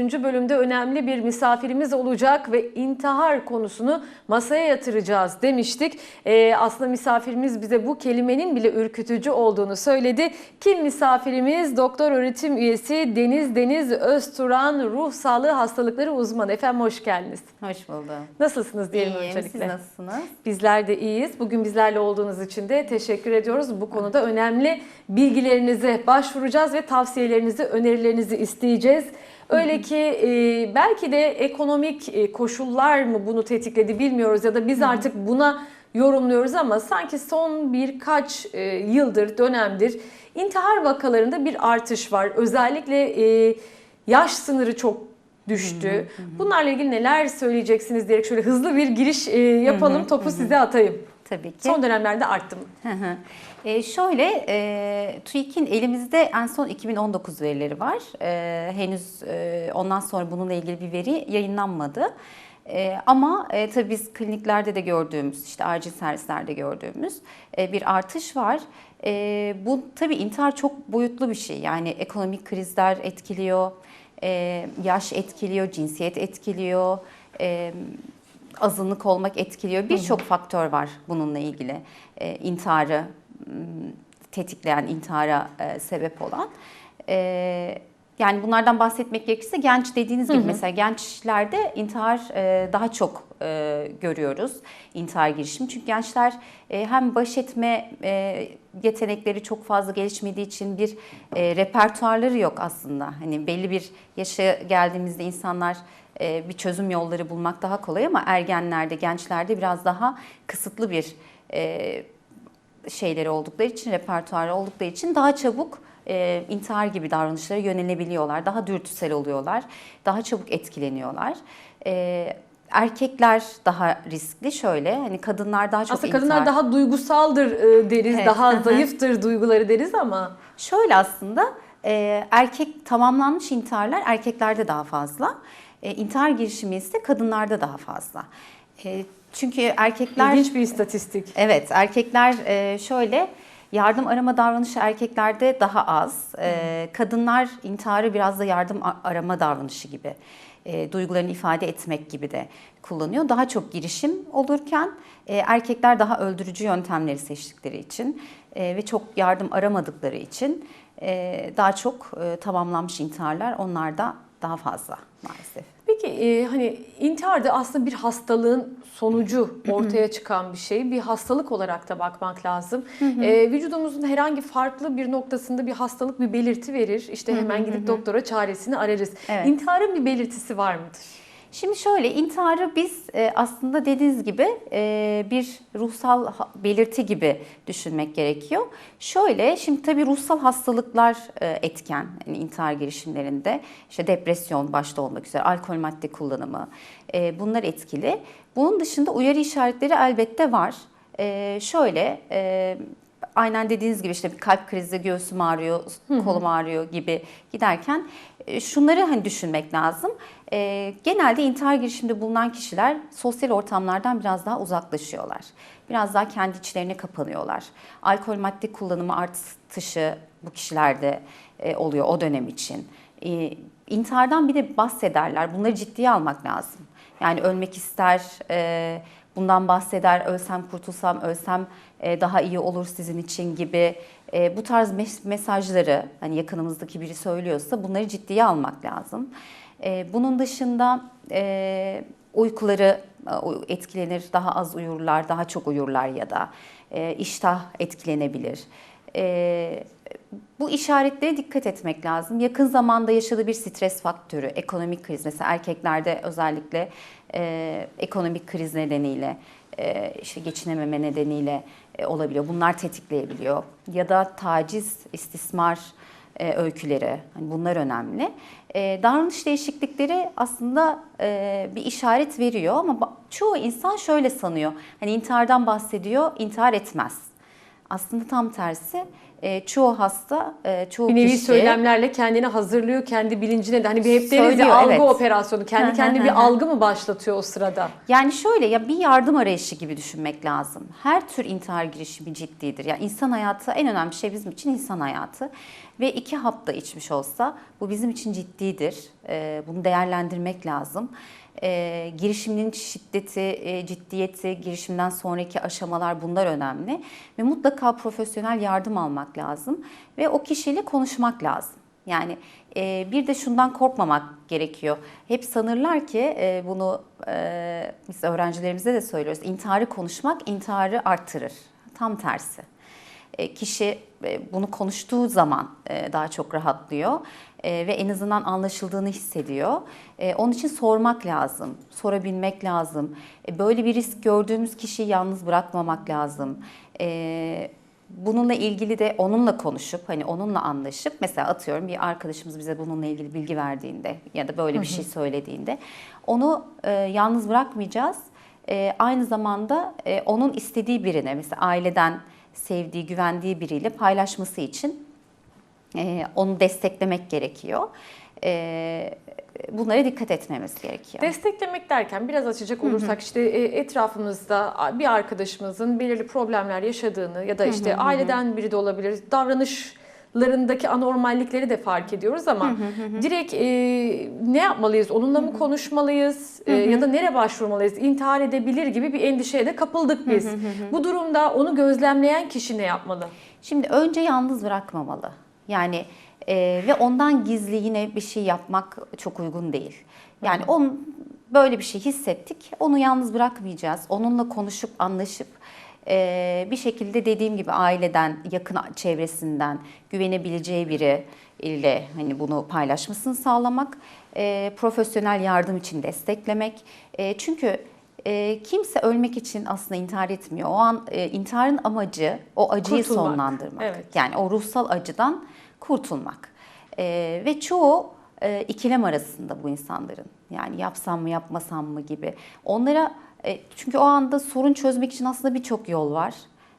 bölümde önemli bir misafirimiz olacak ve intihar konusunu masaya yatıracağız demiştik. Ee, aslında misafirimiz bize bu kelimenin bile ürkütücü olduğunu söyledi. Kim misafirimiz? Doktor öğretim üyesi Deniz Deniz Özturan, ruh sağlığı hastalıkları uzmanı. Efendim hoş geldiniz. Hoş buldum. Nasılsınız diyelim İyiyim. öncelikle. Siz nasılsınız? Bizler de iyiyiz. Bugün bizlerle olduğunuz için de teşekkür ediyoruz. Bu konuda önemli bilgilerinize başvuracağız ve tavsiyelerinizi, önerilerinizi isteyeceğiz. Öyle ki e, belki de ekonomik e, koşullar mı bunu tetikledi bilmiyoruz ya da biz artık buna yorumluyoruz ama sanki son birkaç e, yıldır, dönemdir intihar vakalarında bir artış var. Özellikle e, yaş sınırı çok düştü. Bunlarla ilgili neler söyleyeceksiniz diyerek şöyle hızlı bir giriş e, yapalım. Topu size atayım. Tabii ki. Son dönemlerde arttı mı? Hı hı. e, şöyle, e, TÜİK'in elimizde en son 2019 verileri var. E, henüz e, ondan sonra bununla ilgili bir veri yayınlanmadı. E, ama e, tabii biz kliniklerde de gördüğümüz, işte acil servislerde gördüğümüz e, bir artış var. E, bu tabii intihar çok boyutlu bir şey. Yani ekonomik krizler etkiliyor, e, yaş etkiliyor, cinsiyet etkiliyor. E, azınlık olmak etkiliyor. Birçok faktör var bununla ilgili. E, intiharı tetikleyen, intihara e, sebep olan. E, yani bunlardan bahsetmek gerekirse genç dediğiniz gibi mesela gençlerde intihar e, daha çok e, görüyoruz. intihar girişimi. Çünkü gençler e, hem baş etme e, yetenekleri çok fazla gelişmediği için bir e, repertuarları yok aslında. Hani belli bir yaşa geldiğimizde insanlar e, bir çözüm yolları bulmak daha kolay ama ergenlerde, gençlerde biraz daha kısıtlı bir e, şeyleri oldukları için, repertuarı oldukları için daha çabuk e, intihar gibi davranışlara yönelebiliyorlar. Daha dürtüsel oluyorlar, daha çabuk etkileniyorlar. E, erkekler daha riskli şöyle, hani kadınlar daha çok Aslında intihar... kadınlar daha duygusaldır e, deriz, Evet, daha zayıftır duyguları deriz ama Şöyle aslında e, erkek tamamlanmış intiharlar erkeklerde daha fazla. E, intihar girişimi ise kadınlarda daha fazla. E, çünkü erkekler... ilginç bir istatistik. Evet, erkekler e, şöyle yardım arama davranışı erkeklerde daha az. E, kadınlar intiharı biraz da yardım arama davranışı gibi, e, duygularını ifade etmek gibi de kullanıyor. Daha çok girişim olurken e, erkekler daha öldürücü yöntemleri seçtikleri için e, ve çok yardım aramadıkları için e, daha çok e, tamamlanmış intiharlar onlarda daha fazla maalesef. Peki e, hani intihar da aslında bir hastalığın sonucu ortaya çıkan bir şey. Bir hastalık olarak da bakmak lazım. E, vücudumuzun herhangi farklı bir noktasında bir hastalık bir belirti verir. İşte hemen gidip doktora çaresini ararız. Evet. İntiharın bir belirtisi var mıdır? Şimdi şöyle intiharı biz e, aslında dediğiniz gibi e, bir ruhsal belirti gibi düşünmek gerekiyor. Şöyle şimdi tabii ruhsal hastalıklar e, etken yani intihar girişimlerinde işte depresyon başta olmak üzere alkol madde kullanımı bunlar etkili. Bunun dışında uyarı işaretleri elbette var. Şöyle aynen dediğiniz gibi işte bir kalp krizi, göğsüm ağrıyor, kolum ağrıyor gibi giderken e, şunları hani düşünmek lazım. E, genelde intihar girişiminde bulunan kişiler sosyal ortamlardan biraz daha uzaklaşıyorlar. Biraz daha kendi içlerine kapanıyorlar. Alkol madde kullanımı artışı bu kişilerde e, oluyor o dönem için. E, intihardan bir de bahsederler. Bunları ciddiye almak lazım. Yani ölmek ister, e, bundan bahseder, ölsem kurtulsam, ölsem daha iyi olur sizin için gibi e, bu tarz mes- mesajları hani yakınımızdaki biri söylüyorsa bunları ciddiye almak lazım. E, bunun dışında e, uykuları e, uy- etkilenir, daha az uyurlar, daha çok uyurlar ya da e, iştah etkilenebilir. E, bu işaretlere dikkat etmek lazım. Yakın zamanda yaşadığı bir stres faktörü, ekonomik kriz. Mesela erkeklerde özellikle e, ekonomik kriz nedeniyle, e, işte geçinememe nedeniyle e, olabiliyor. Bunlar tetikleyebiliyor. Ya da taciz, istismar e, öyküleri, hani bunlar önemli. E, davranış değişiklikleri aslında e, bir işaret veriyor ama çoğu insan şöyle sanıyor. Hani intihardan bahsediyor, intihar etmez. Aslında tam tersi. E, çoğu hasta, e, çoğu Bir nevi kişi söylemlerle kendini hazırlıyor, kendi bilincine de. Hani bir hep deriz ya algı evet. operasyonu. Kendi kendine bir algı mı başlatıyor o sırada? Yani şöyle ya bir yardım arayışı gibi düşünmek lazım. Her tür intihar girişimi ciddidir. Yani insan hayatı en önemli şey bizim için insan hayatı. Ve iki hap da içmiş olsa bu bizim için ciddidir. Ee, bunu değerlendirmek lazım. Ee, girişimin şiddeti, e, ciddiyeti, girişimden sonraki aşamalar bunlar önemli. Ve mutlaka profesyonel yardım almak lazım. Ve o kişiyle konuşmak lazım. Yani e, bir de şundan korkmamak gerekiyor. Hep sanırlar ki e, bunu e, biz öğrencilerimize de söylüyoruz. İntiharı konuşmak intiharı arttırır. Tam tersi. E, kişi e, bunu konuştuğu zaman e, daha çok rahatlıyor e, ve en azından anlaşıldığını hissediyor. E, onun için sormak lazım, sorabilmek lazım. Böyle bir risk gördüğümüz kişiyi yalnız bırakmamak lazım. Bununla ilgili de onunla konuşup hani onunla anlaşıp mesela atıyorum bir arkadaşımız bize bununla ilgili bilgi verdiğinde ya da böyle bir şey söylediğinde onu yalnız bırakmayacağız. Aynı zamanda onun istediği birine mesela aileden sevdiği, güvendiği biriyle paylaşması için e, onu desteklemek gerekiyor. E, bunlara dikkat etmemiz gerekiyor. Desteklemek derken biraz açacak olursak işte e, etrafımızda bir arkadaşımızın belirli problemler yaşadığını ya da işte aileden biri de olabilir davranışlarındaki anormallikleri de fark ediyoruz ama direkt e, ne yapmalıyız? Onunla mı konuşmalıyız E, ya da nereye başvurmalıyız? İntihar edebilir gibi bir endişeye de kapıldık biz. Bu durumda onu gözlemleyen kişi ne yapmalı? Şimdi önce yalnız bırakmamalı. Yani e, ve ondan gizli yine bir şey yapmak çok uygun değil. Yani on böyle bir şey hissettik. Onu yalnız bırakmayacağız. Onunla konuşup anlaşıp e, bir şekilde dediğim gibi aileden, yakın çevresinden güvenebileceği biri ile hani bunu paylaşmasını sağlamak, e, profesyonel yardım için desteklemek. E, çünkü e, kimse ölmek için aslında intihar etmiyor. O an e, intiharın amacı o acıyı Kurtulmak. sonlandırmak. Evet. Yani o ruhsal acıdan kurtulmak. E, ve çoğu e, ikilem arasında bu insanların. Yani yapsam mı yapmasam mı gibi. Onlara e, çünkü o anda sorun çözmek için aslında birçok yol var.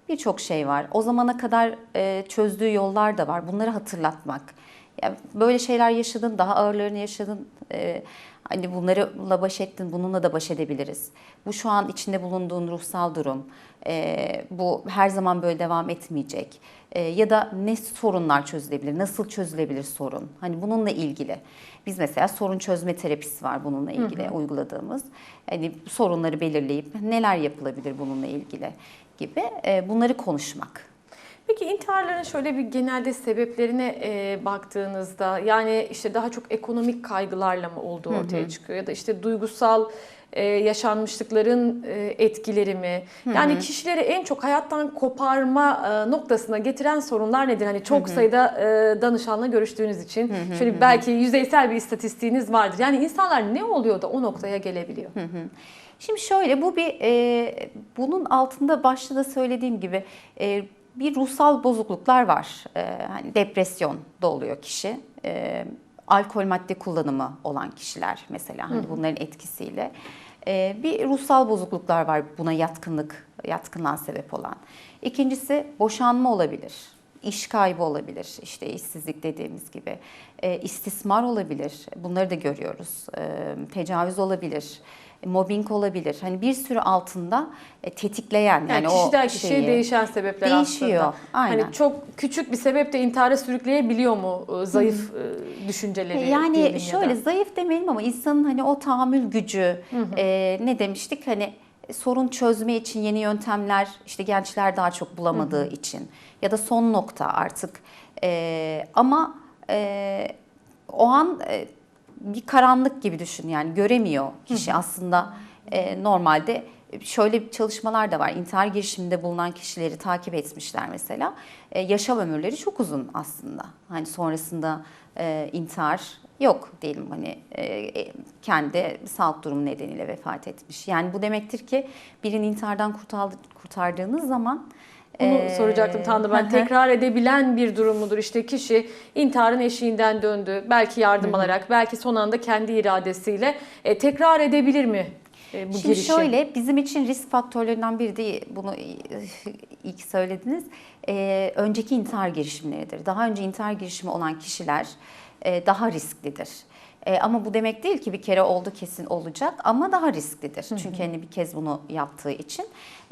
Birçok şey var. O zamana kadar e, çözdüğü yollar da var. Bunları hatırlatmak. Böyle şeyler yaşadın, daha ağırlarını yaşadın. E, hani bunlarla baş ettin, bununla da baş edebiliriz. Bu şu an içinde bulunduğun ruhsal durum. Bu her zaman böyle devam etmeyecek. Ya da ne sorunlar çözülebilir, nasıl çözülebilir sorun? Hani bununla ilgili. Biz mesela sorun çözme terapisi var bununla ilgili uyguladığımız. Hani sorunları belirleyip neler yapılabilir bununla ilgili gibi bunları konuşmak. Peki intiharların şöyle bir genelde sebeplerine e, baktığınızda yani işte daha çok ekonomik kaygılarla mı olduğu ortaya çıkıyor ya da işte duygusal e, yaşanmışlıkların e, etkileri mi? Yani kişileri en çok hayattan koparma e, noktasına getiren sorunlar nedir? Hani çok sayıda e, danışanla görüştüğünüz için şöyle belki yüzeysel bir istatistiğiniz vardır. Yani insanlar ne oluyor da o noktaya gelebiliyor? Şimdi şöyle bu bir e, bunun altında başta da söylediğim gibi e, bir ruhsal bozukluklar var. E, hani depresyon da oluyor kişi. E, alkol madde kullanımı olan kişiler mesela hani bunların etkisiyle. E, bir ruhsal bozukluklar var buna yatkınlık, yatkınlığa sebep olan. İkincisi boşanma olabilir. İş kaybı olabilir, işte işsizlik dediğimiz gibi. E, istismar olabilir, bunları da görüyoruz. E, tecavüz olabilir, mobbing olabilir. Hani bir sürü altında e, tetikleyen yani, Yani, o kişiden kişiye şeyi. değişen sebepler Değişiyor, aslında. aynen. Hani çok küçük bir sebep de intihara sürükleyebiliyor mu e, zayıf e, düşünceleri? Yani ya şöyle da? zayıf demeyelim ama insanın hani o tahammül gücü e, ne demiştik hani sorun çözme için yeni yöntemler işte gençler daha çok bulamadığı için ya da son nokta artık E, ama e, o an e, bir karanlık gibi düşün yani göremiyor kişi aslında e, normalde şöyle çalışmalar da var. İntihar girişiminde bulunan kişileri takip etmişler mesela. E, yaşam ömürleri çok uzun aslında. Hani sonrasında e, intihar yok diyelim hani e, e, kendi sağlık durumu nedeniyle vefat etmiş. Yani bu demektir ki birini intihardan kurtardı, kurtardığınız zaman Bunu e, soracaktım da ben. hı hı. Tekrar edebilen bir durum mudur? İşte kişi intiharın eşiğinden döndü. Belki yardım alarak, belki son anda kendi iradesiyle. E, tekrar edebilir mi? e, bu Şimdi girişi? şöyle bizim için risk faktörlerinden biri de bunu ilk söylediniz. Ee, önceki intihar girişimleridir. Daha önce intihar girişimi olan kişiler e, daha risklidir. E, ama bu demek değil ki bir kere oldu kesin olacak ama daha risklidir. Çünkü hani bir kez bunu yaptığı için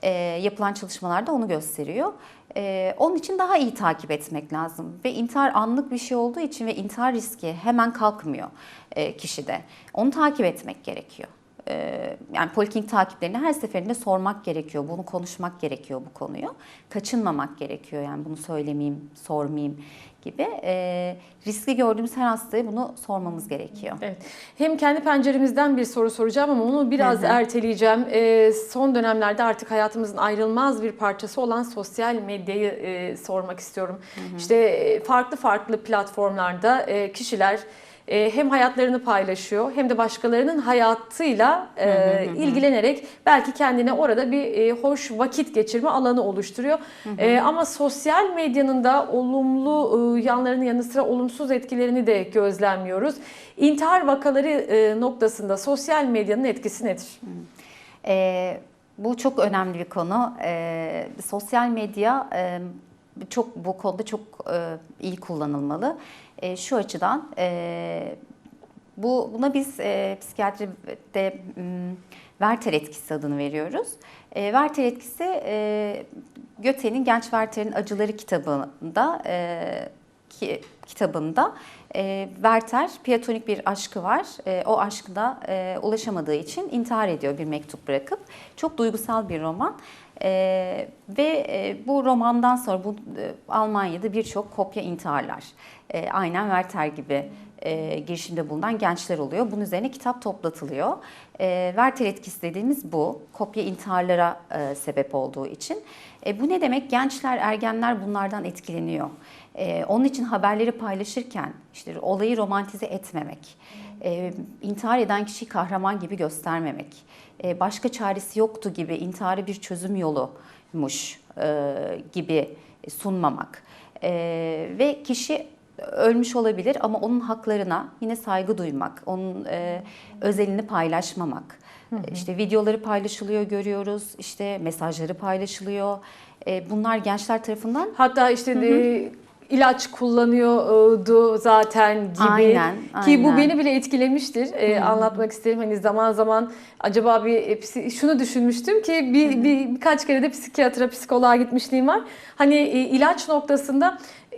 e, yapılan çalışmalar da onu gösteriyor. E, onun için daha iyi takip etmek lazım. Ve intihar anlık bir şey olduğu için ve intihar riski hemen kalkmıyor e, kişide. Onu takip etmek gerekiyor. Ee, yani poliklinik takiplerini her seferinde sormak gerekiyor. Bunu konuşmak gerekiyor bu konuyu. Kaçınmamak gerekiyor yani bunu söylemeyeyim, sormayayım gibi. Ee, riskli gördüğümüz her hastaya bunu sormamız gerekiyor. Evet. Hem kendi penceremizden bir soru soracağım ama onu biraz erteleyeceğim. Ee, son dönemlerde artık hayatımızın ayrılmaz bir parçası olan sosyal medyayı e, sormak istiyorum. İşte e, farklı farklı platformlarda e, kişiler e, hem hayatlarını paylaşıyor hem de başkalarının hayatıyla e, ilgilenerek belki kendine orada bir e, hoş vakit geçirme alanı oluşturuyor. E, ama sosyal medyanın da olumlu e, yanlarının yanı sıra olumsuz etkilerini de gözlemliyoruz. İntihar vakaları e, noktasında sosyal medyanın etkisi nedir? Ee, bu çok önemli bir konu. Ee, sosyal medya e, çok bu konuda çok e, iyi kullanılmalı. E, şu açıdan e, bu buna biz e, psikiyatride m, Werther etkisi adını veriyoruz. E, Werther etkisi e, Göte'nin Genç Werther'in Acıları kitabında e, ki, kitabında e, Werther platonik bir aşkı var. E, o aşkına e, ulaşamadığı için intihar ediyor bir mektup bırakıp. Çok duygusal bir roman. E, ve e, bu romandan sonra bu e, Almanya'da birçok kopya intiharlar. E, aynen Werther gibi e, girişimde bulunan gençler oluyor. Bunun üzerine kitap toplatılıyor. E, Werther etkisi dediğimiz bu. Kopya intiharlara e, sebep olduğu için. E, bu ne demek? Gençler, ergenler bunlardan etkileniyor. E, onun için haberleri paylaşırken işte olayı romantize etmemek, e, intihar eden kişiyi kahraman gibi göstermemek, e, başka çaresi yoktu gibi intiharı bir çözüm yolumuş e, gibi sunmamak E, ve kişi ölmüş olabilir ama onun haklarına yine saygı duymak, onun e, özelini paylaşmamak. İşte videoları paylaşılıyor görüyoruz, işte mesajları paylaşılıyor. E, bunlar gençler tarafından Hatta işte e, ilaç kullanıyordu zaten gibi Aynen, ki bu aynen. beni bile etkilemiştir. E, anlatmak isterim hani zaman zaman acaba bir e, şunu düşünmüştüm ki bir, bir birkaç kere de psikiyatra psikoloğa gitmişliğim var. Hani e, ilaç noktasında e,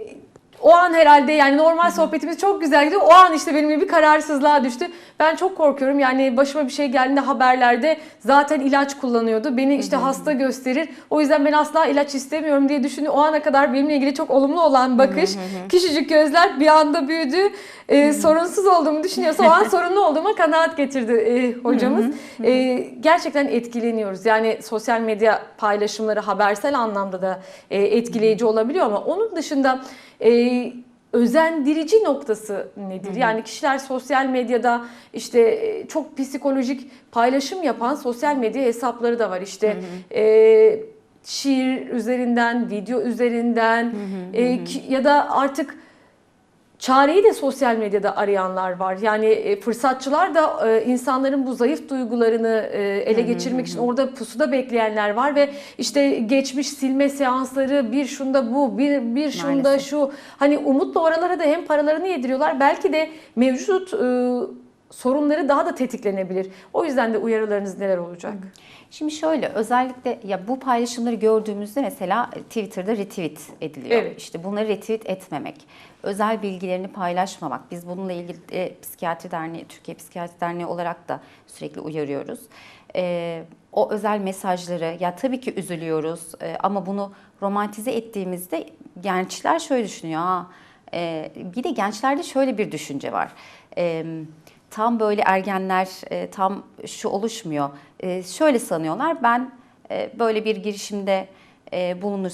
o an herhalde yani normal sohbetimiz çok güzel gidiyor. O an işte benim bir kararsızlığa düştü. Ben çok korkuyorum. Yani başıma bir şey geldiğinde haberlerde zaten ilaç kullanıyordu. Beni işte hasta gösterir. O yüzden ben asla ilaç istemiyorum diye düşünüyor. O ana kadar benimle ilgili çok olumlu olan bakış. Küçücük gözler bir anda büyüdü. Ee, sorunsuz olduğumu düşünüyorsa o an sorunlu olduğuma kanaat getirdi e, hocamız. Ee, gerçekten etkileniyoruz. Yani sosyal medya paylaşımları habersel anlamda da e, etkileyici olabiliyor ama onun dışında e, özendirici noktası nedir? Yani kişiler sosyal medyada işte e, çok psikolojik paylaşım yapan sosyal medya hesapları da var. İşte e, şiir üzerinden, video üzerinden e, ki- ya da artık Çareyi de sosyal medyada arayanlar var. Yani e, fırsatçılar da e, insanların bu zayıf duygularını e, ele geçirmek için orada pusuda bekleyenler var ve işte geçmiş silme seansları bir şunda bu, bir bir şunda Maalesef. şu. Hani umutla oralara da hem paralarını yediriyorlar. Belki de mevcut e, sorunları daha da tetiklenebilir. O yüzden de uyarılarınız neler olacak? Şimdi şöyle özellikle ya bu paylaşımları gördüğümüzde mesela Twitter'da retweet ediliyor. Evet. İşte bunları retweet etmemek, özel bilgilerini paylaşmamak. Biz bununla ilgili e, Psikiyatri Derneği, Türkiye Psikiyatri Derneği olarak da sürekli uyarıyoruz. E, o özel mesajları ya tabii ki üzülüyoruz e, ama bunu romantize ettiğimizde gençler şöyle düşünüyor. Ha, e, bir de gençlerde şöyle bir düşünce var. E, tam böyle ergenler e, tam şu oluşmuyor. E, şöyle sanıyorlar ben e, böyle bir girişimde e, bulunur,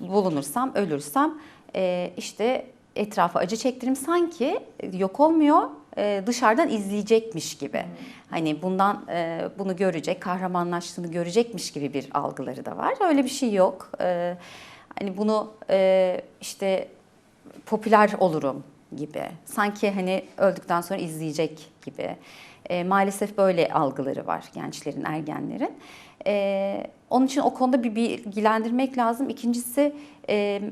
bulunursam, ölürsem e, işte etrafa acı çektiririm sanki yok olmuyor e, dışarıdan izleyecekmiş gibi. Hani bundan e, bunu görecek, kahramanlaştığını görecekmiş gibi bir algıları da var. Öyle bir şey yok. E, hani bunu e, işte popüler olurum gibi. Sanki hani öldükten sonra izleyecek gibi. E, maalesef böyle algıları var gençlerin, ergenlerin. E, onun için o konuda bir bilgilendirmek lazım. İkincisi e,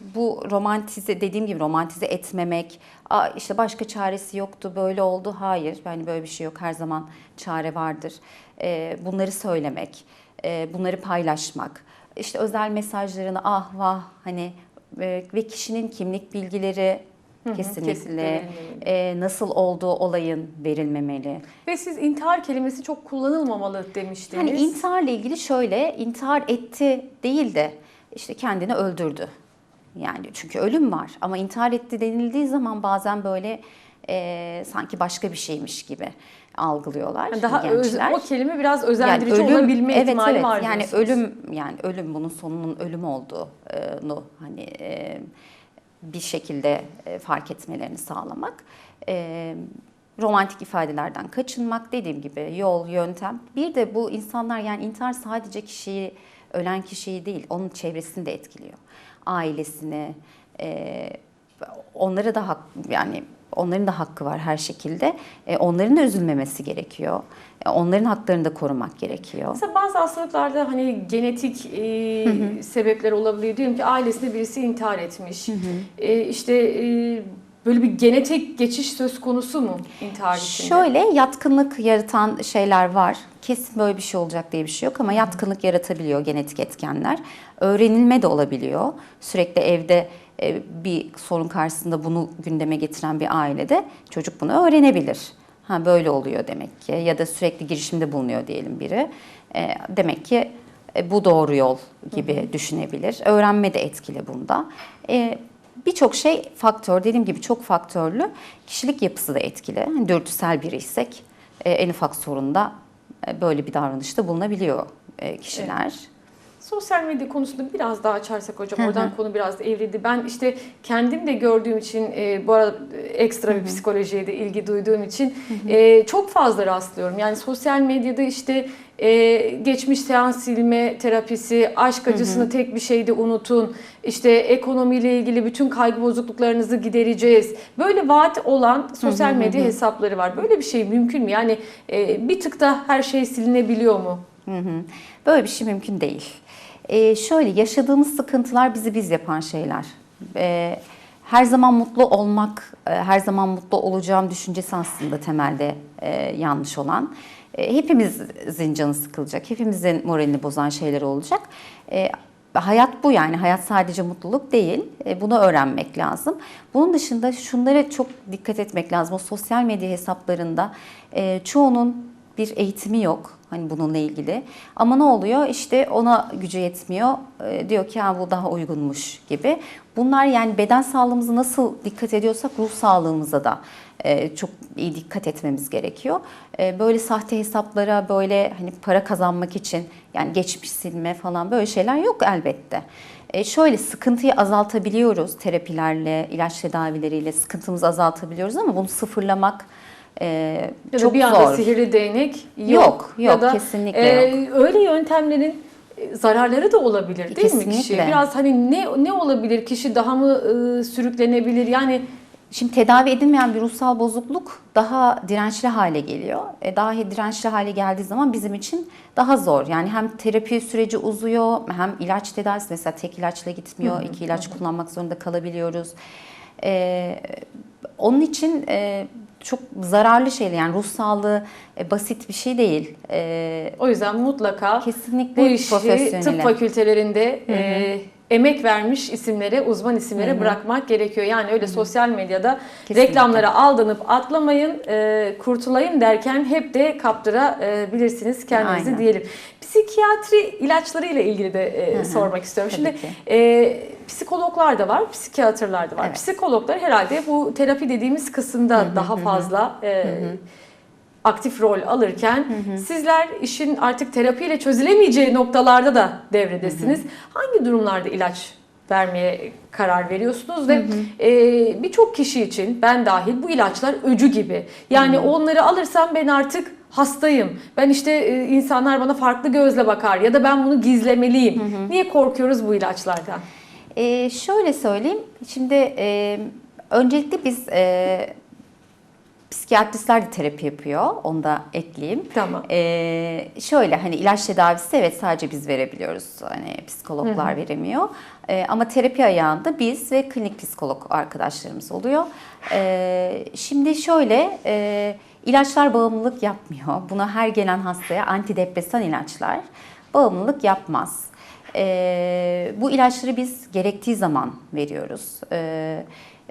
bu romantize dediğim gibi romantize etmemek, Aa, işte başka çaresi yoktu, böyle oldu. Hayır, yani böyle bir şey yok. Her zaman çare vardır. E, bunları söylemek, e, bunları paylaşmak, işte özel mesajlarını ah vah hani e, ve kişinin kimlik bilgileri kesinlikle, kesinlikle e, nasıl olduğu olayın verilmemeli. Ve siz intihar kelimesi çok kullanılmamalı demiştiniz. Hani intiharla ilgili şöyle intihar etti değil de işte kendini öldürdü. Yani çünkü ölüm var ama intihar etti denildiği zaman bazen böyle e, sanki başka bir şeymiş gibi algılıyorlar Yani daha öz- gençler. o kelime biraz özendirici olabilme evet, ihtimali evet. var Yani diyorsunuz. ölüm yani ölüm bunun sonunun ölüm olduğunu hani e, bir şekilde e, fark etmelerini sağlamak. E, romantik ifadelerden kaçınmak dediğim gibi yol, yöntem. Bir de bu insanlar yani intihar sadece kişiyi, ölen kişiyi değil onun çevresini de etkiliyor. Ailesini, e, onlara da yani onların da hakkı var her şekilde. E, onların da üzülmemesi gerekiyor. E, onların haklarını da korumak gerekiyor. Mesela bazı hastalıklarda hani genetik e, sebepler olabiliyor. Diyelim ki ailesinde birisi intihar etmiş. E, işte e, böyle bir genetik geçiş söz konusu mu intihar içinde? Şöyle yatkınlık yaratan şeyler var. Kesin böyle bir şey olacak diye bir şey yok ama yatkınlık yaratabiliyor genetik etkenler. Öğrenilme de olabiliyor. Sürekli evde bir sorun karşısında bunu gündeme getiren bir ailede çocuk bunu öğrenebilir. Ha böyle oluyor demek ki ya da sürekli girişimde bulunuyor diyelim biri. E, demek ki e, bu doğru yol gibi düşünebilir. Öğrenme de etkili bunda. E, Birçok şey faktör, dediğim gibi çok faktörlü. Kişilik yapısı da etkili. Hani dürtüsel biriysek e, en ufak sorunda e, böyle bir davranışta bulunabiliyor e, kişiler. Sosyal medya konusunda biraz daha açarsak hocam oradan konu biraz da evrildi. Ben işte kendim de gördüğüm için e, bu arada ekstra bir psikolojiye de ilgi duyduğum için e, çok fazla rastlıyorum. Yani sosyal medyada işte e, geçmiş seans silme terapisi, aşk acısını tek bir şeyde unutun, işte ekonomiyle ilgili bütün kaygı bozukluklarınızı gidereceğiz. Böyle vaat olan sosyal medya hesapları var. Böyle bir şey mümkün mü? Yani e, bir tıkta her şey silinebiliyor mu? Hı hı. Böyle bir şey mümkün değil. E, şöyle yaşadığımız sıkıntılar bizi biz yapan şeyler. E, her zaman mutlu olmak, e, her zaman mutlu olacağım düşüncesi aslında temelde e, yanlış olan. E, hepimizin canı sıkılacak, hepimizin moralini bozan şeyler olacak. E, hayat bu yani, hayat sadece mutluluk değil. E, bunu öğrenmek lazım. Bunun dışında şunlara çok dikkat etmek lazım. O sosyal medya hesaplarında e, çoğunun bir eğitimi yok hani bununla ilgili. Ama ne oluyor? İşte ona gücü yetmiyor. Ee, diyor ki ha bu daha uygunmuş gibi. Bunlar yani beden sağlığımıza nasıl dikkat ediyorsak ruh sağlığımıza da e, çok iyi dikkat etmemiz gerekiyor. E, böyle sahte hesaplara böyle hani para kazanmak için yani geçmiş silme falan böyle şeyler yok elbette. E, şöyle sıkıntıyı azaltabiliyoruz terapilerle, ilaç tedavileriyle sıkıntımızı azaltabiliyoruz ama bunu sıfırlamak e, Ya çok bir anda zor. sihirli değnek yok. Yok, ya yok, da, kesinlikle e, Öyle yöntemlerin e, zararları da olabilir değil mi kişiye? Kesinlikle. Biraz hani ne ne olabilir? Kişi daha mı e, sürüklenebilir? Yani Şimdi tedavi edilmeyen bir ruhsal bozukluk daha dirençli hale geliyor. E, daha dirençli hale geldiği zaman bizim için daha zor. Yani hem terapi süreci uzuyor hem ilaç tedavisi mesela tek ilaçla gitmiyor. iki ilaç kullanmak zorunda kalabiliyoruz. E, onun için e, çok zararlı şeyler yani ruh sağlığı e, basit bir şey değil. E, o yüzden mutlaka kesinlikle bu işi tıp fakültelerinde e, emek vermiş isimlere, uzman isimlere bırakmak gerekiyor. Yani öyle sosyal medyada Kesinlikle. reklamlara aldanıp atlamayın, e, kurtulayım derken hep de kaptırabilirsiniz kendinizi Aynen. diyelim. Psikiyatri ilaçları ile ilgili de e, sormak istiyorum. Tabii Şimdi ki. e, psikologlar da var, psikiyatrlar da var. Evet. Psikologlar herhalde bu terapi dediğimiz kısımda daha fazla e, aktif rol alırken sizler işin artık terapiyle çözülemeyeceği noktalarda da devredesiniz. Hangi durumlarda ilaç vermeye karar veriyorsunuz ve e, birçok kişi için ben dahil bu ilaçlar öcü gibi. Yani onları alırsam ben artık hastayım. Ben işte e, insanlar bana farklı gözle bakar ya da ben bunu gizlemeliyim. Niye korkuyoruz bu ilaçlardan? Ee, şöyle söyleyeyim. Şimdi e, öncelikle biz e, Psikiyatristler de terapi yapıyor. Onu da ekleyeyim. Tamam. Ee, şöyle hani ilaç tedavisi evet sadece biz verebiliyoruz. Hani psikologlar veremiyor. Ee, ama terapi ayağında biz ve klinik psikolog arkadaşlarımız oluyor. Ee, şimdi şöyle e, ilaçlar bağımlılık yapmıyor. Buna her gelen hastaya antidepresan ilaçlar bağımlılık yapmaz. Ee, bu ilaçları biz gerektiği zaman veriyoruz. Ee,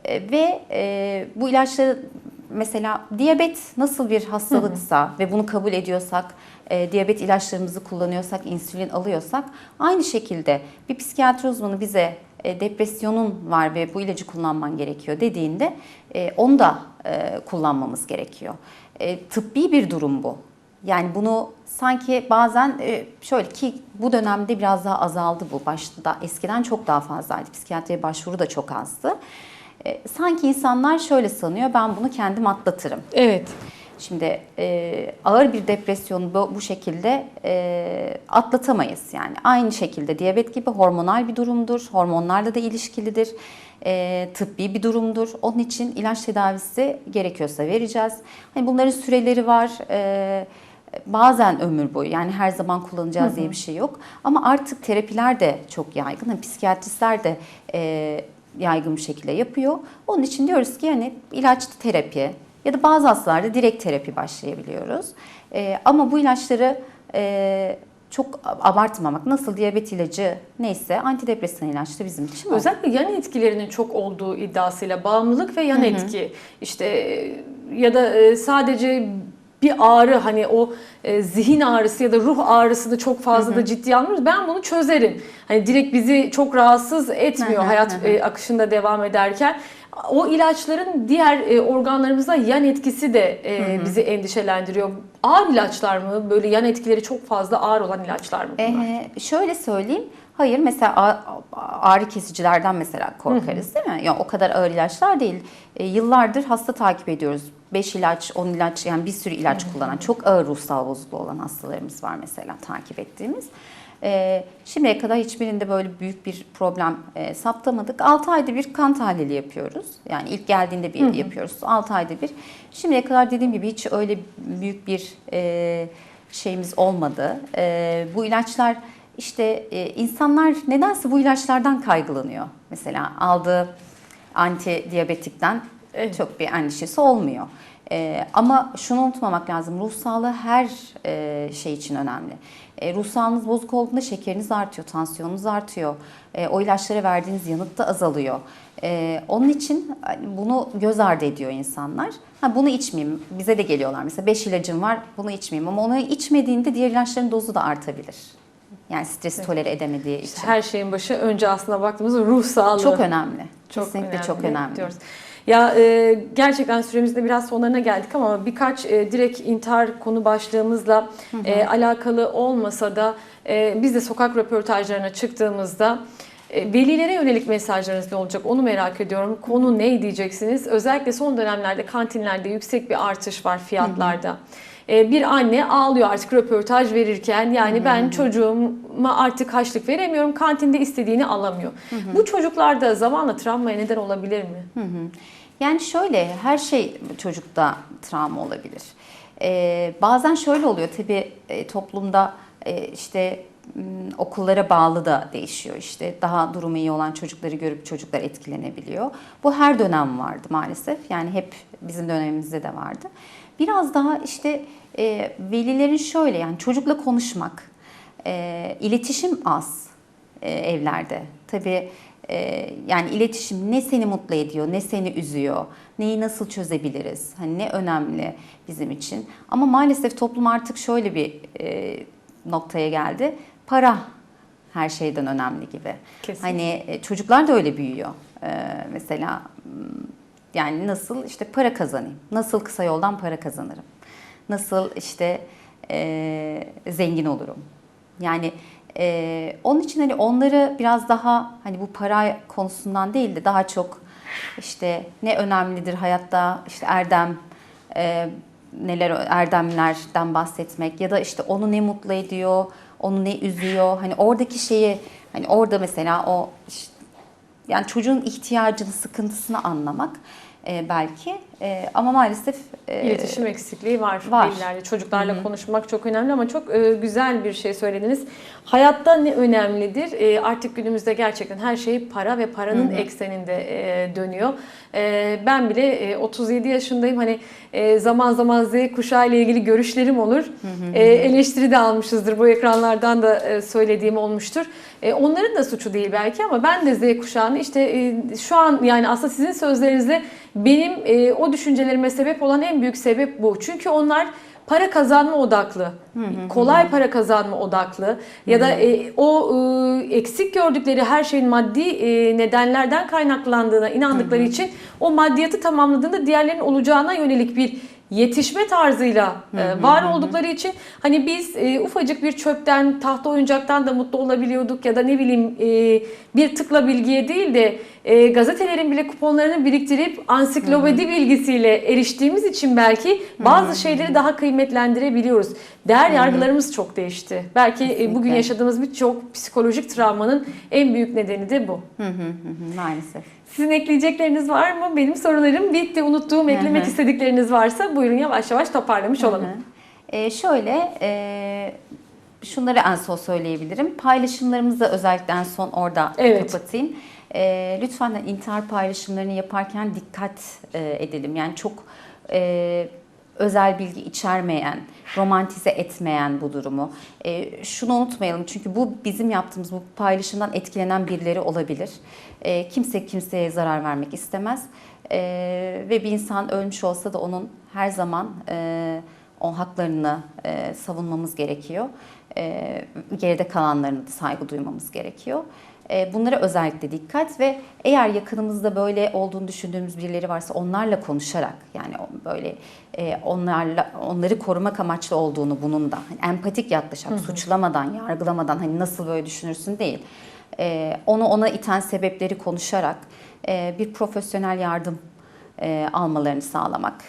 e, ve e, bu ilaçları mesela diyabet nasıl bir hastalıksa ve bunu kabul ediyorsak, e, diyabet ilaçlarımızı kullanıyorsak, insülin alıyorsak aynı şekilde bir psikiyatri uzmanı bize e, depresyonun var ve bu ilacı kullanman gerekiyor dediğinde e, onu da e, kullanmamız gerekiyor. E, tıbbi bir durum bu. Yani bunu sanki bazen e, şöyle ki bu dönemde biraz daha azaldı bu. Başta eskiden çok daha fazlaydı. Psikiyatriye başvuru da çok azdı. E, Sanki insanlar şöyle sanıyor ben bunu kendim atlatırım. Evet. Şimdi e, ağır bir depresyonu bu, bu şekilde e, atlatamayız. Yani aynı şekilde diyabet gibi hormonal bir durumdur. Hormonlarla da ilişkilidir. E, tıbbi bir durumdur. Onun için ilaç tedavisi gerekiyorsa vereceğiz. Hani bunların süreleri var. E, bazen ömür boyu yani her zaman kullanacağız diye bir şey yok. Ama artık terapiler de çok yaygın. Hani psikiyatristler de e, yaygın bir şekilde yapıyor. Onun için diyoruz ki yani ilaçlı terapi ya da bazı hastalarda direkt terapi başlayabiliyoruz. Ee, ama bu ilaçları e, çok abartmamak. Nasıl diyabet ilacı neyse antidepresan ilaç da bizim için. Özellikle yan etkilerinin çok olduğu iddiasıyla bağımlılık ve yan etki işte ya da e, sadece bir ağrı hani o e, zihin ağrısı ya da ruh ağrısını çok fazla da ciddiye almıyoruz. Ben bunu çözerim. Hani direkt bizi çok rahatsız etmiyor Hı hı, hayat hı hı. e, akışında devam ederken. O ilaçların diğer e, organlarımıza yan etkisi de e, bizi endişelendiriyor. Ağır ilaçlar mı? Böyle yan etkileri çok fazla ağır olan ilaçlar mı bunlar? Ee, şöyle söyleyeyim. Hayır mesela ağrı kesicilerden mesela korkarız değil mi? Ya o kadar ağır ilaçlar değil. Ee, yıllardır hasta takip ediyoruz. 5 ilaç, 10 ilaç yani bir sürü ilaç kullanan çok ağır ruhsal bozukluğu olan hastalarımız var mesela takip ettiğimiz. Ee, şimdiye kadar hiçbirinde böyle büyük bir problem e, saptamadık. 6 ayda bir kan tahlili yapıyoruz. Yani ilk geldiğinde bir yapıyoruz. 6 ayda bir. Şimdiye kadar dediğim gibi hiç öyle büyük bir e, şeyimiz olmadı. E, bu ilaçlar işte e, insanlar nedense bu ilaçlardan kaygılanıyor. Mesela aldığı anti diyabetikten Evet. çok bir endişesi olmuyor. E, ama şunu unutmamak lazım. Ruh sağlığı her e, şey için önemli. E, ruh sağlığınız bozuk olduğunda şekeriniz artıyor, tansiyonunuz artıyor. E, o ilaçlara verdiğiniz yanıt da azalıyor. E, onun için hani, bunu göz ardı ediyor insanlar. Ha, bunu içmeyeyim. Bize de geliyorlar. Mesela 5 ilacım var, bunu içmeyeyim. Ama onu içmediğinde diğer ilaçların dozu da artabilir. Yani stresi tolere edemediği için. Her şeyin başı önce aslında baktığımızda ruh sağlığı. Çok önemli. Kesinlikle çok önemli. diyoruz. Ya e, gerçekten süremizde biraz sonlarına geldik ama birkaç e, direkt intihar konu başlığımızla e, alakalı olmasa da e, biz de sokak röportajlarına çıktığımızda e, velilere yönelik mesajlarınız ne olacak onu merak ediyorum. Konu ne diyeceksiniz? Özellikle son dönemlerde kantinlerde yüksek bir artış var fiyatlarda. E, bir anne ağlıyor artık röportaj verirken yani ben çocuğuma artık haçlık veremiyorum kantinde istediğini alamıyor. Bu çocuklarda zamanla travmaya neden olabilir mi? Hı hı. Yani şöyle her şey çocukta travma olabilir. Ee, bazen şöyle oluyor tabii e, toplumda e, işte okullara bağlı da değişiyor işte daha durumu iyi olan çocukları görüp çocuklar etkilenebiliyor. Bu her dönem vardı maalesef yani hep bizim dönemimizde de vardı. Biraz daha işte e, velilerin şöyle yani çocukla konuşmak, e, iletişim az e, evlerde. Tabii e, yani iletişim ne seni mutlu ediyor, ne seni üzüyor, neyi nasıl çözebiliriz, hani ne önemli bizim için. Ama maalesef toplum artık şöyle bir e, noktaya geldi. Para her şeyden önemli gibi. Kesinlikle. Hani e, çocuklar da öyle büyüyor. E, mesela m, yani nasıl işte para kazanayım, nasıl kısa yoldan para kazanırım, nasıl işte e, zengin olurum. Yani e, onun için hani onları biraz daha hani bu para konusundan değil de daha çok işte ne önemlidir hayatta işte erdem e, neler erdemlerden bahsetmek ya da işte onu ne mutlu ediyor, onu ne üzüyor. Hani oradaki şeyi hani orada mesela o işte yani çocuğun ihtiyacını, sıkıntısını anlamak. E, belki. E, ama maalesef e, İletişim eksikliği var, var. velilerde. Çocuklarla konuşmak çok önemli ama çok e, güzel bir şey söylediniz. Hayatta ne önemlidir? E, artık günümüzde gerçekten her şey para ve paranın ekseninde e, dönüyor. E, ben bile e, 37 yaşındayım. Hani e, zaman zaman Z kuşağı ile ilgili görüşlerim olur. E, eleştiri de almışızdır. Bu ekranlardan da e, söylediğim olmuştur. E, onların da suçu değil belki ama ben de Z kuşağını işte e, şu an yani aslında sizin sözlerinizle benim e, o düşüncelerime sebep olan en büyük sebep bu. Çünkü onlar para kazanma odaklı, kolay para kazanma odaklı. Ya da e, o e, eksik gördükleri her şeyin maddi e, nedenlerden kaynaklandığına inandıkları için o maddiyatı tamamladığında diğerlerinin olacağına yönelik bir yetişme tarzıyla e, var oldukları için hani biz e, ufacık bir çöpten, tahta oyuncaktan da mutlu olabiliyorduk ya da ne bileyim e, bir tıkla bilgiye değil de e, gazetelerin bile kuponlarını biriktirip ansiklopedi bilgisiyle eriştiğimiz için belki bazı şeyleri daha kıymetlendirebiliyoruz. Değer yargılarımız çok değişti. Belki e, bugün Kesinlikle. yaşadığımız birçok psikolojik travmanın en büyük nedeni de bu. Hı hı, maalesef. Sizin ekleyecekleriniz var mı? Benim sorularım bitti. Unuttuğum, eklemek hı. istedikleriniz varsa buyurun yavaş yavaş toparlamış olalım. Hı hı. Ee, şöyle, e, şunları en son söyleyebilirim. Paylaşımlarımızı özellikle en son orada Evet. kapatayım. Ee, lütfen intihar paylaşımlarını yaparken dikkat e, edelim. Yani çok e, özel bilgi içermeyen, romantize etmeyen bu durumu. E, şunu unutmayalım çünkü bu bizim yaptığımız bu paylaşımdan etkilenen birileri olabilir. E, kimse kimseye zarar vermek istemez. E, ve bir insan ölmüş olsa da onun her zaman e, o haklarını e, savunmamız gerekiyor. E, geride kalanlarına da saygı duymamız gerekiyor. E, bunlara özellikle dikkat ve eğer yakınımızda böyle olduğunu düşündüğümüz birileri varsa onlarla konuşarak yani böyle e, onlarla onları korumak amaçlı olduğunu bunun da hani empatik yaklaşarak suçlamadan, yargılamadan hani nasıl böyle düşünürsün değil. E, onu ona iten sebepleri konuşarak e, bir profesyonel yardım e, almalarını sağlamak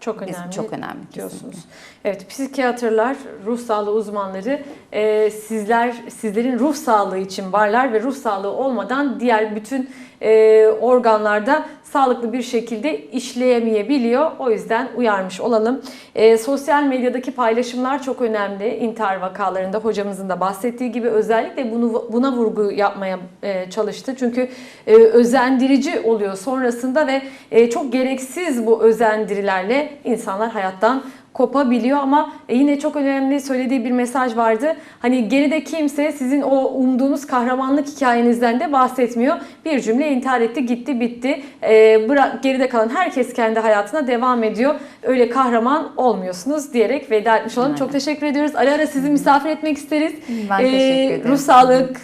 Çok Bizim önemli. çok önemli diyorsunuz. kesinlikle. Evet, psikiyatrlar, ruh sağlığı uzmanları e, sizler sizlerin ruh sağlığı için varlar ve ruh sağlığı olmadan diğer bütün e, organlarda sağlıklı bir şekilde işleyemeyebiliyor. O yüzden uyarmış olalım. E, sosyal medyadaki paylaşımlar çok önemli. İntihar vakalarında hocamızın da bahsettiği gibi özellikle bunu buna vurgu yapmaya e, çalıştı. Çünkü e, özendirici oluyor sonrasında ve e, çok gereksiz bu özendirilerle insanlar hayattan kopabiliyor ama e, yine çok önemli söylediği bir mesaj vardı. Hani geride kimse sizin o umduğunuz kahramanlık hikayenizden de bahsetmiyor. Bir cümle intihar etti, gitti, bitti. Ee, bırak, geride kalan herkes kendi hayatına devam ediyor. Öyle kahraman olmuyorsunuz diyerek veda etmiş olalım. Çok teşekkür ediyoruz. Ara ara sizi misafir etmek isteriz. Ben teşekkür ederim. Ruh sağlık,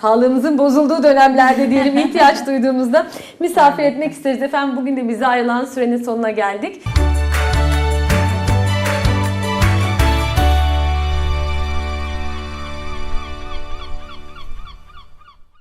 sağlığımızın bozulduğu dönemlerde diyelim ihtiyaç duyduğumuzda misafir etmek isteriz. Efendim bugün de bize ayrılan sürenin sonuna geldik.